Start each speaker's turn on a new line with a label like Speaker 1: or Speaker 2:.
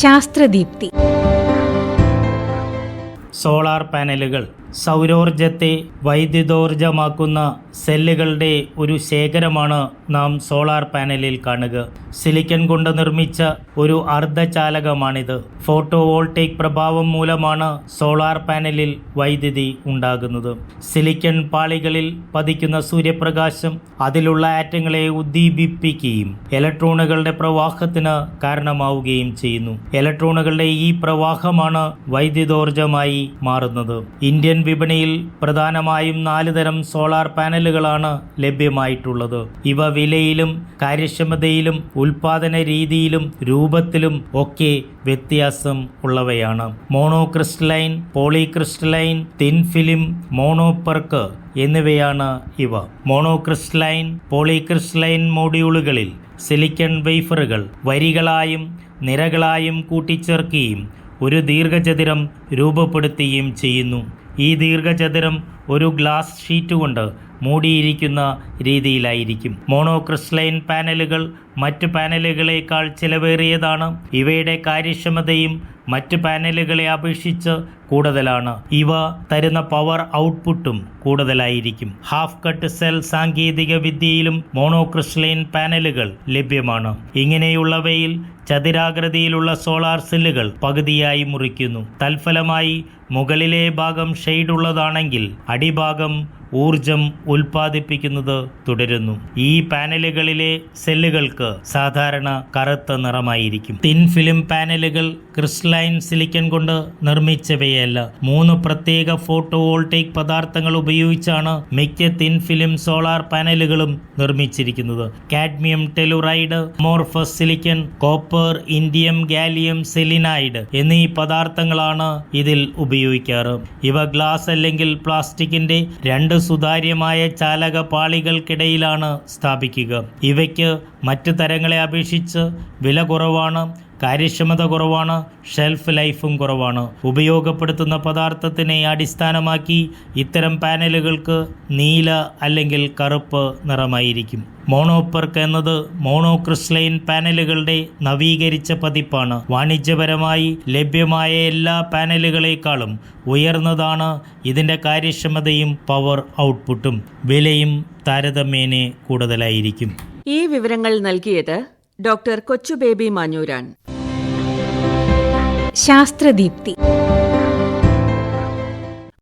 Speaker 1: ശാസ്ത്രദീപ്തി.
Speaker 2: Solar പാനലുകൾ സൗരോർജത്തെ വൈദ്യുതോർജമാക്കുന്ന സെല്ലുകളുടെ ഒരു ശേഖരമാണ് നാം സോളാർ പാനലിൽ കാണുക. സിലിക്കൺ കൊണ്ട് നിർമ്മിച്ച ഒരു അർദ്ധചാലകമാണിത്. ഫോട്ടോ വോൾട്ടേക് പ്രഭാവം മൂലമാണ് സോളാർ പാനലിൽ വൈദ്യുതി ഉണ്ടാകുന്നത്. സിലിക്കൺ പാളികളിൽ പതിക്കുന്ന സൂര്യപ്രകാശം അതിലുള്ള ആറ്റങ്ങളെ ഉദ്ദീപിപ്പിക്കുകയും ഇലക്ട്രോണുകളുടെ പ്രവാഹത്തിന് കാരണമാവുകയും ചെയ്യുന്നു. ഇലക്ട്രോണുകളുടെ ഈ പ്രവാഹമാണ് വൈദ്യുതോർജമായി മാറുന്നത്. ഇന്ത്യൻ വിപണിയിൽ പ്രധാനമായും നാല് തരം സോളാർ പാനലുകളാണ് ലഭ്യമായിട്ടുള്ളത്. ഇവ വിലയിലും കാര്യക്ഷമതയിലും ഉൽപാദന രീതിയിലും രൂപത്തിലും ഒക്കെ വ്യത്യാസം ഉള്ളവയാണ്. മോണോക്രിസ്റ്റലൈൻ പോളിക്രിസ്റ്റലൈൻ തിൻ ഫിലിം മോണോപർക്ക് എന്നിവയാണ് ഇവ. മോണോക്രിസ്റ്റലൈൻ പോളിക്രിസ്റ്റലൈൻ മോഡ്യൂളുകളിൽ സിലിക്കൺ വെയ്ഫറുകൾ വരികളായും നിരകളായും കൂട്ടിച്ചേർക്കുകയും ഒരു ദീർഘചതുരം രൂപപ്പെടുത്തുകയും ചെയ്യുന്നു. ഈ ദീർഘചതുരം ഒരു ഗ്ലാസ് ഷീറ്റ് കൊണ്ട് മൂടിയിരിക്കുന്ന രീതിയിലായിരിക്കും. മോണോക്രിസ്റ്റലൈൻ പാനലുകൾ മറ്റ് പാനലുകളേക്കാൾ ചിലവേറിയതാണ്. ഇവയുടെ കാര്യക്ഷമതയും മറ്റ് പാനലുകളെ അപേക്ഷിച്ച് കൂടുതലാണ്. ഇവ തരുന്ന പവർ ഔട്ട്പുട്ടും കൂടുതലായിരിക്കും. ഹാഫ് കട്ട് സെൽ സാങ്കേതിക വിദ്യയിലും മോണോക്രിസ്റ്റലൈൻ പാനലുകൾ ലഭ്യമാണ്. ഇങ്ങനെയുള്ളവയിൽ ചതുരാകൃതിയിലുള്ള സോളാർ സെല്ലുകൾ പകുതിയായി മുറിക്കുന്നു. തൽഫലമായി മുകളിലെ ഭാഗം ഷെയ്ഡുള്ളതാണെങ്കിൽ അടിഭാഗം ഊർജം ഉൽപ്പാദിപ്പിക്കുന്നത് തുടരുന്നു. ഈ പാനലുകളിലെ സെല്ലുകൾക്ക് സാധാരണ കറുത്ത നിറമായിരിക്കും. തിൻ ഫിലിം പാനലുകൾ ക്രിസ്റ്റലൈൻ സിലിക്കൺ കൊണ്ട് നിർമ്മിച്ചവയല്ല. മൂന്ന് പ്രത്യേക ഫോട്ടോ വോൾട്ടേക് പദാർത്ഥങ്ങൾ ഉപയോഗിച്ചാണ് മിക്ക തിൻ ഫിലിം സോളാർ പാനലുകളും നിർമ്മിച്ചിരിക്കുന്നത്. Cadmium telluride amorphous silicon copper indium gallium selenide എന്നീ പദാർത്ഥങ്ങളാണ് ഇതിൽ ഉപയോഗിക്കാറ്. ഇവ ഗ്ലാസ് അല്ലെങ്കിൽ പ്ലാസ്റ്റിക്കിന്റെ രണ്ട് സുതാര്യമായ ചാലക പാളികൾക്കിടയിലാണ് സ്ഥാപിക്കുക. ഇവയ്ക്ക് മറ്റ് തരങ്ങളെ അപേക്ഷിച്ച് വില കുറവാണ്. കാര്യക്ഷമത കുറവാണ് ഷെൽഫ് ലൈഫും കുറവാണ്. ഉപയോഗപ്പെടുത്തുന്ന പദാർത്ഥത്തിനെ അടിസ്ഥാനമാക്കി ഇത്തരം പാനലുകൾക്ക് നീല അല്ലെങ്കിൽ കറുപ്പ് നിറമായിരിക്കും. മോണോപ്പർക്ക് എന്നത് മോണോക്രിസ്റ്റലൈൻ പാനലുകളുടെ നവീകരിച്ച പതിപ്പാണ്. വാണിജ്യപരമായി ലഭ്യമായ എല്ലാ പാനലുകളേക്കാളും ഉയർന്നതാണ് ഇതിന്റെ കാര്യക്ഷമതയും പവർ ഔട്ട്പുട്ടും. വിലയും താരതമ്യേന കൂടുതലായിരിക്കും.
Speaker 3: ഈ വിവരങ്ങൾ നൽകിയത് ഡോക്ടർ കൊച്ചുബേബി മാഞ്ഞൂരാൻ.
Speaker 1: ശാസ്ത്രദീപ്തി.